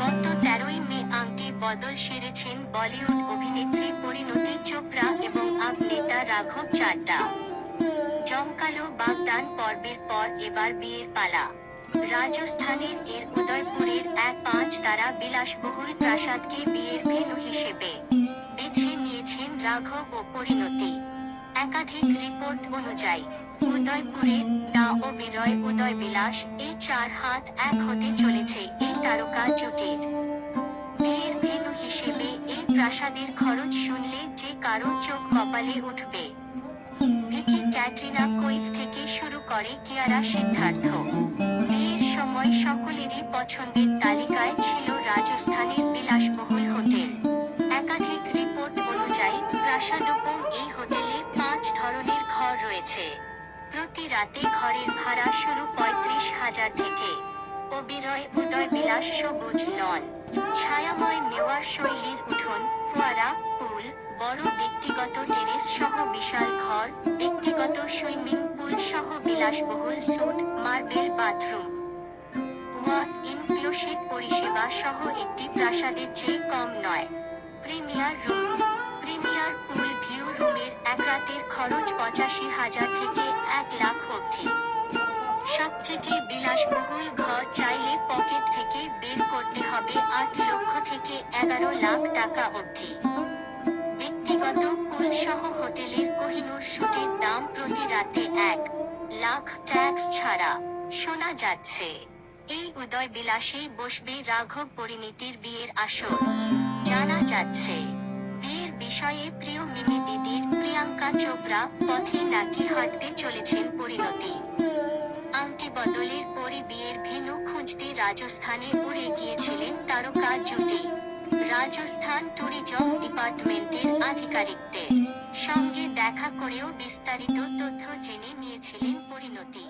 গত তেরোই মে আংটি বদল সেরেছেন বলিউড অভিনেত্রী পরিণতি চোপড়া এবং অভিনেতা রাঘব চাড্ডা। জমকালো বাগদান পর্বের পর এবার বিয়ের পালা। রাজস্থানের এর উদয়পুরের এক পাঁচ তারা বিলাসবহুল প্রাসাদকে বিয়ের ভেন্যু হিসেবে বেছে নিয়েছেন রাঘব ও পরিণতি। একাধিক রিপোর্ট অনুযায়ী উদয়পুরের দা ও বিরয় উদয় বিলাস এই চার হাত এক হতে চলেছে এই তারকা জুটির। বিয়ের ভেন্যু হিসেবে এই প্রাসাদের খরচ শুনলে যে কারও চোখ কপালে উঠবে। ভিকি ক্যাটরিনা কৈফ থেকে শুরু করে কিয়ারা সিদ্ধার্থ। বিয়ের সময় সকলেরই পছন্দের তালিকায় ছিল রাজস্থানের বিলাসবহুল হোটেল। একাধিক রিপোর্ট অনুযায়ী প্রাসাদোপম এই হোটেলে রয়েছে প্রতি রাতে ঘরের ভাড়া শুরু পঁয়ত্রিশ হাজার থেকে অবিরয় উদয় বিলাস সবুজ লন। ছায়াময় মেওয়ার শৈলীর উঠোন, ফোয়ারা, পুল, বড় ব্যক্তিগত টেরেস সহ বিশাল ঘর, ব্যক্তিগত সুইমিং পুল সহ বিলাসবহুল suite, marble bathroom. Walk inclusive পরিষেবা সহ একটি প্রাসাদের চেয়ে কম নয়। Premier room, premier pool view রুমের এক রাতের খরচ পঁচাশি হাজার থেকে এক লাখ অবধি। সব থেকে বিলাসবহুল ঘর চাইলে পকেট থেকে বের করতে হবে আট লক্ষ থেকে এগারো লাখ টাকা অবধি। ব্যক্তিগত পুল সহ হোটেলের কোহিনুর শুটের দাম প্রতি রাতে এক লাখ ট্যাক্স ছাড়া। শোনা যাচ্ছে, এই উদয় বিলাসেই বসবে রাঘব পরিণীতির বিয়ের আসর। জানা যাচ্ছে বিষয়ে প্রিয় মিমি দিদির প্রিয়াঙ্কা চোপড়া পথে নাকি হাঁটতে চলেছেন পরিণতি। আংটি বদলের পরে বিয়ের ভেন্যু খুঁজতে রাজস্থানে উড়ে গিয়েছিলেন তারকা জুটি। রাজস্থান ট্যুরিজম ডিপার্টমেন্টের আধিকারিকদের সঙ্গে দেখা করেও বিস্তারিত তথ্য জেনে নিয়েছিলেন পরিণতি।